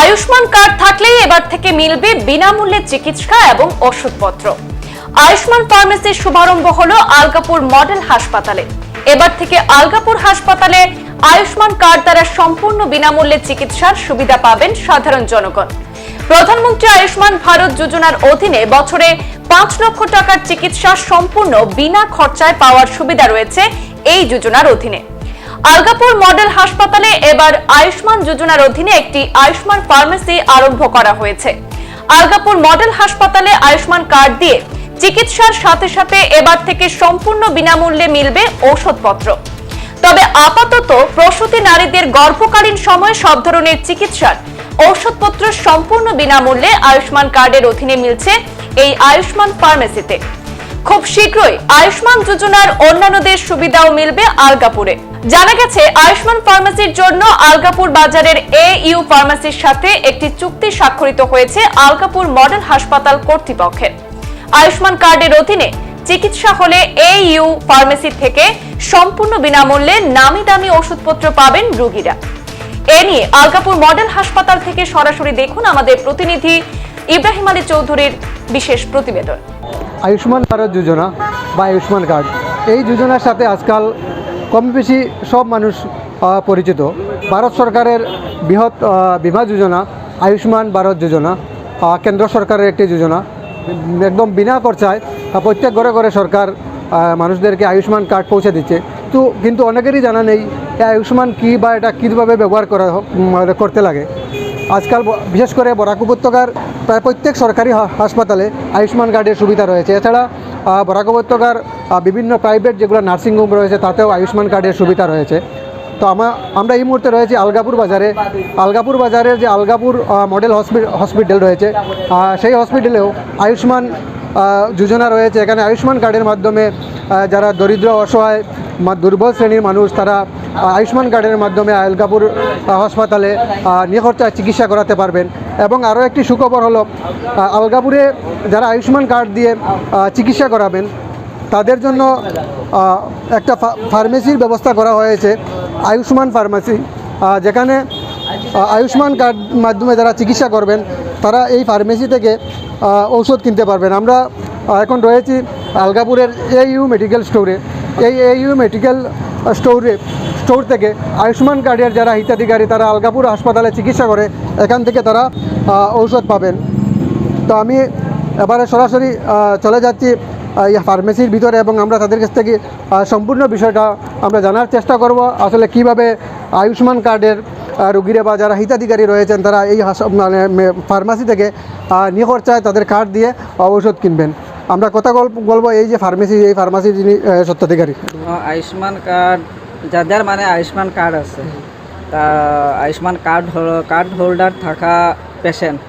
Ayushman card থাকলেই এবার থেকে মিলবে বিনামূল্যে চিকিৎসা এবং ওষুধপত্র। আয়ুষ্মান ফার্মেসির শুভারম্ভ হলো আলগাপুর মডেল হাসপাতালে। এবার থেকে আলগাপুর হাসপাতালে আয়ুষ্মান কার্ড দ্বারা সম্পূর্ণ বিনামূল্যে চিকিৎসার সুবিধা পাবেন সাধারণ জনগণ। প্রধানমন্ত্রী আয়ুষ্মান ভারত যোজনার অধীনে বছরে পাঁচ লক্ষ টাকার চিকিৎসা সম্পূর্ণ বিনা খরচায় পাওয়ার সুবিধা রয়েছে এই যোজনার অধীনে। আলগাপুর মডেল হাসপাতালে এবার আয়ুষ্মান যোজনার অধীনে একটি আয়ুষ্মান ফার্মেসি আরম্ভ করা হয়েছে। আলগাপুর মডেল হাসপাতালে আয়ুষ্মান কার্ড দিয়ে চিকিৎসার সাথে সাথে এবার থেকে সম্পূর্ণ বিনামূল্যে মিলবে ঔষধপত্র। তবে আপাতত প্রসূতি নারীদের গর্ভকালীন সময়ে সব ধরনের চিকিৎসার ঔষধপত্র সম্পূর্ণ বিনামূল্যে আয়ুষ্মান কার্ডের অধীনে মিলছে এই আয়ুষ্মান ফার্মেসিতে। খুব শীঘ্রই আয়ুষ্মান যোজনার অন্যান্যদের সুবিধাও মিলবে আলগাপুরে জানা গেছে, আয়ুষ্মান ফার্মেসির জন্য আলগাপুর বাজারের এ ইউ ফার্মেসির সাথে একটি চুক্তি স্বাক্ষরিত হয়েছে আলগাপুর মডেল হাসপাতাল কর্তৃপক্ষের। আয়ুষ্মান কার্ডের অধীনে চিকিৎসা হলে এ ইউ ফার্মেসি থেকে সম্পূর্ণ বিনামূল্যে নামি দামি ওষুধপত্র পাবেন রোগীরা। এ নিয়ে আলকাপুর মডেল হাসপাতাল থেকে সরাসরি দেখুন আমাদের প্রতিনিধি ইব্রাহিম আলী চৌধুরীর বিশেষ প্রতিবেদন। আয়ুষ্মান ভারত যোজনা বা আয়ুষ্মান কার্ড, এই যোজনার সাথে আজকাল কম বেশি সব মানুষ পরিচিত। ভারত সরকারের বৃহৎ বিমা যোজনা, আয়ুষ্মান ভারত যোজনা কেন্দ্র সরকারের একটি যোজনা, একদম বিনা খরচায় প্রত্যেক ঘরে ঘরে সরকার মানুষদেরকে আয়ুষ্মান কার্ড পৌঁছে দিচ্ছে। তো কিন্তু অনেকেরই জানা নেই আয়ুষ্মান কী বা এটা কীভাবে ব্যবহার করা করতে লাগে। আজকাল বিশেষ করে বরাক উপত্যকার প্রায় প্রত্যেক সরকারি হাসপাতালে আয়ুষ্মান কার্ডের সুবিধা রয়েছে। এছাড়া বরাক বিভিন্ন প্রাইভেট যেগুলো নার্সিংহোম রয়েছে, তাতেও আয়ুষ্মান কার্ডের সুবিধা রয়েছে। তো আমা, আমরা এই মুহূর্তে রয়েছি আলগাপুর বাজারে। আলগাপুর বাজারের যে আলগাপুর মডেল হসপি- হসপিটাল রয়েছে সেই হসপিটালেও আয়ুষ্মান যোজনা রয়েছে। এখানে আয়ুষ্মান কার্ডের মাধ্যমে যারা দরিদ্র, অসহায়, মা- দুর্বল শ্রেণির মানুষ, তারা আয়ুষ্মান কার্ডের মাধ্যমে আলগাপুর হাসপাতালে নিখরচায় চিকিৎসা করাতে পারবেন। এবং আরও একটি সুখবর হলো আলগাপুরে যারা আয়ুষ্মান কার্ড দিয়ে চিকিৎসা করাবেন, তাদের জন্য একটা ফার্মেসির ব্যবস্থা করা হয়েছে, আয়ুষ্মান ফার্মেসি যেখানে আয়ুষ্মান কার্ড মাধ্যমে যারা চিকিৎসা করবেন, তারা এই ফার্মেসি থেকে ঔষধ কিনতে পারবেন। আমরা এখন রয়েছি আলগাপুরের এ ইউ মেডিকেল স্টোরে এই এ ইউ মেডিকেল স্টোরে স্টোর থেকে আয়ুষ্মান কার্ডের যারা হিতাধিকারী তারা আলগাপুর হাসপাতালে চিকিৎসা করে এখান থেকে তারা ঔষধ পাবেন। তো আমি এবারে সরাসরি চলে যাচ্ছি এই ফার্মেসির ভিতরে এবং আমরা তাদের কাছ থেকে সম্পূর্ণ বিষয়টা আমরা জানার চেষ্টা করব আসলে কীভাবে আয়ুষ্মান কার্ডের রুগীরা বা যারা হিতাধিকারী রয়েছেন তারা এই মানে ফার্মাসি থেকে নিখরচায় তাদের কার্ড দিয়ে ঔষধ কিনবেন। আমরা কথা বলব এই যে ফার্মেসি এই ফার্মাসির যিনি আহ, সত্ত্বাধিকারী। আয়ুষ্মান কার্ড যাদের মানে আয়ুষ্মান কার্ড আছে। তা আয়ুষ্মান কার্ড কার্ড হোল্ডার থাকা পেশেন্ট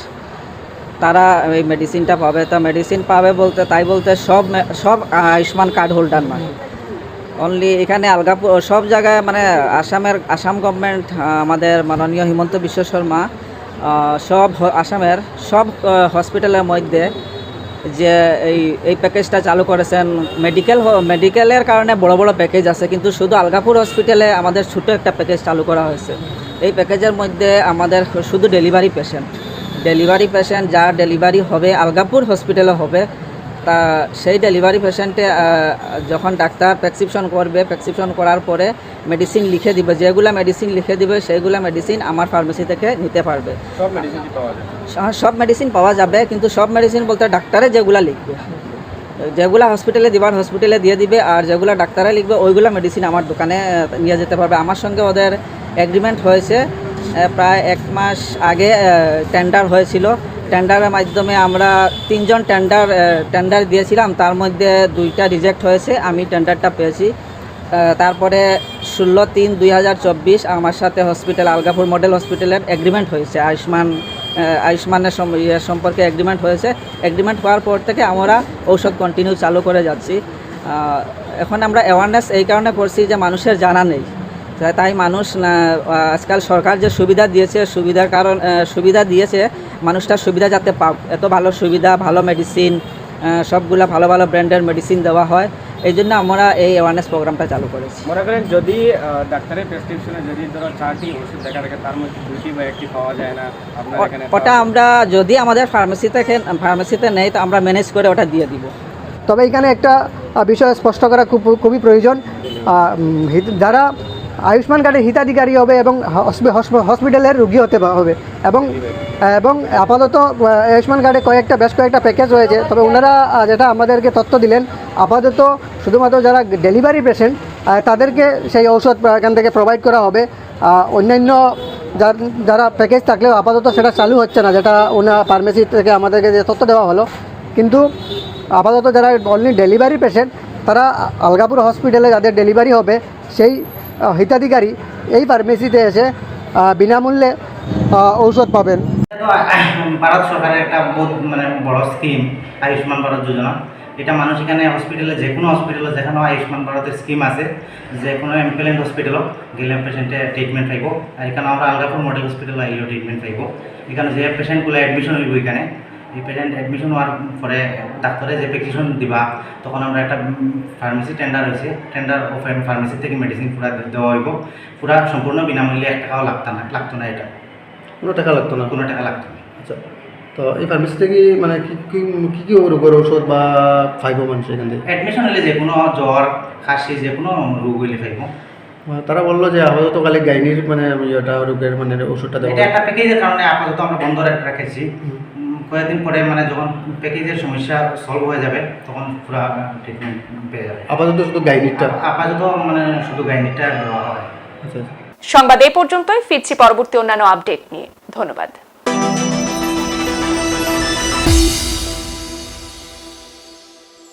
তারা এই মেডিসিনটা পাবে তা মেডিসিন পাবে বলতে তাই বলতে সব সব আয়ুষ্মান কার্ড হোল্ডার নয়। অনলি এখানে আলগাপুর সব জায়গায় মানে আসামের আসাম গভর্নমেন্ট আমাদের মাননীয় হিমন্ত বিশ্ব শর্মা সব আসামের সব হসপিটালের মধ্যে যে এই এই প্যাকেজটা চালু করেছেন মেডিকেল মেডিকেলের কারণে বড় বড় প্যাকেজ আছে, কিন্তু শুধু আলগাপুর হসপিটালে আমাদের ছোট একটা প্যাকেজ চালু করা হয়েছে। এই প্যাকেজের মধ্যে আমাদের শুধু ডেলিভারি পেশেন্ট ডেলিভারি পেশেন্ট যার ডেলিভারি হবে আলগাপুর হসপিটালে হবে তা সেই ডেলিভারি পেশেন্টে যখন ডাক্তার প্রেসক্রিপশন করবে প্রেসক্রিপশন করার পরে মেডিসিন লিখে দিবে যেগুলো মেডিসিন লিখে দিবে সেইগুলো মেডিসিন আমার ফার্মেসি থেকে নিতে পারবে। সব মেডিসিন পাওয়া যাবে কিন্তু সব মেডিসিন বলতে ডাক্তারে যেগুলো লিখবে। যেগুলো হসপিটালে দিবার হসপিটালে দিয়ে দিবে আর যেগুলো ডাক্তারে লিখবে ওইগুলো মেডিসিন আমার দোকানে নিয়ে যেতে পারবে। আমার সঙ্গে ওদের এগ্রিমেন্ট হয়েছে প্রায় এক মাস আগে টেন্ডার হয়েছিল। টেন্ডারের মাধ্যমে আমরা তিনজন টেন্ডার টেন্ডার দিয়েছিলাম। তার মধ্যে দুইটা রিজেক্ট হয়েছে, আমি টেন্ডারটা পেয়েছি। তারপরে ষোলো তিন দুই আমার সাথে হসপিটাল আলগাপুর মডেল হসপিটালের এগ্রিমেন্ট হয়েছে। আয়ুষ্মান আয়ুষ্মানের ইয়ে সম্পর্কে এগ্রিমেন্ট হয়েছে। এগ্রিমেন্ট হওয়ার পর থেকে আমরা ঔষধ কন্টিনিউ চালু করে যাচ্ছি। এখন আমরা অ্যাওয়ারনেস এই কারণে করছি যে মানুষের জানা নেই। তাই- তাই মানুষ আজকাল সরকার যে সুবিধা দিয়েছে সুবিধার কারণ সুবিধা দিয়েছে মানুষটার সুবিধা যাতে পাক এত ভালো সুবিধা ভালো মেডিসিন সবগুলা ভালো ভালো ব্র্যান্ডের মেডিসিন দেওয়া হয় এই জন্য আমরা এই অ্যাওয়ারনেস প্রোগ্রামটা চালু করেছি। মনে করেন যদি ডাক্তারের প্রেসক্রিপশনে যদি ধরো চারটি ওষুধ দেখা থাকে তার মধ্যে দুটি বা একটি পাওয়া যায় না ওটা আমরা যদি আমাদের ফার্মেসিতে ফার্মেসিতে নেই তো আমরা ম্যানেজ করে ওটা দিয়ে দিব। তবে এখানে একটা বিষয় স্পষ্ট করা খুব খুবই প্রয়োজন। যারা আয়ুষ্মান কার্ডের হিতাধিকারী হবে এবং হসপি- হসপি- হসপিটালের রুগী হতে হবে। এবং এবং আপাতত আয়ুষ্মান কার্ডে কয়েকটা বেশ কয়েকটা প্যাকেজ রয়েছে। তবে ওনারা যেটা আমাদেরকে তথ্য দিলেন, আপাতত শুধুমাত্র যারা ডেলিভারি পেশেন্ট তাদেরকে সেই ঔষধ এখান থেকে প্রোভাইড করা হবে। অন্যান্য যার- প্যাকেজ থাকলেও আপাতত সেটা চালু হচ্ছে না, যেটা ওনার ফার্মেসি থেকে আমাদেরকে যে তথ্য দেওয়া হলো। কিন্তু আপাতত যারা অনলি ডেলিভারি পেশেন্ট তারা আলগাপুর হসপিটালে যাদের ডেলিভারি হবে, সেই হিতাধিকারী এই ফার্মেসিতে এসে বিনামূল্যে ঔষধ পাবেন। ভারত সরকারের একটা বহুত মানে বড় স্কিম আয়ুষ্মান ভারত যোজনা। এটা মানুষ এখানে হসপিটালে যে কোনো হসপিটালে যেখানে আয়ুষ্মান ভারতের স্কিম আছে যে কোনো এমপ্লেন্ট হসপিটালও গেলে পেশেন্টে ট্রিটমেন্ট আর এখানে আমরা আলগাপুর মডেল হসপিটাল আইলেও ট্রিটমেন্ট পাইব। এখানে যে পেশেন্টগুলো অ্যাডমিশন হইব এখানে পেশেন্ট অ্যাডমিশন হওয়ার পরে ডাক্তারে যে প্রেসক্রিপশন দিবা তখন আমরা একটা ফার্মেসি টেন্ডার হয়েছে টেন্ডার ফার্মেসি থেকে মেডিসিন পুরা দেওয়া হইব। পুরা সম্পূর্ণ বিনামূল্যে এক টাকাও লাগতো না লাগতো না এটা। কোনো টাকা লাগতো না? কোনো টাকা লাগতো না। আচ্ছা তো এই ফার্মেসি থেকে মানে কি কি রোগের ওষুধ বা খাইব মানুষ এখান থেকে? অ্যাডমিশন হলে যে কোনো জ্বর খাসি যে কোনো রোগ হইলে পাইব আহ, তারা বলল যে আপাতত কালে গাইনির মানে এটা রোগের মানে ওষুধটা দেওয়া এটা একটা প্যাকেজের কারণে আপাতত আমরা বন্ধ রেখেছি। কয়েকদিন পরে মানে যখন প্যাকেজের সমস্যা সলভ হয়ে যাবে তখন পুরো ট্রিটমেন্ট পেয়ে যাবে। আপাতত শুধু গাইনিটটা আপাতত মানে শুধু গাইনিটা দেওয়া হয়। আচ্ছা আচ্ছা। সংবাদ এই পর্যন্তই ফিরছি পরবর্তী অন্যান্য আপডেট নিয়ে। ধন্যবাদ।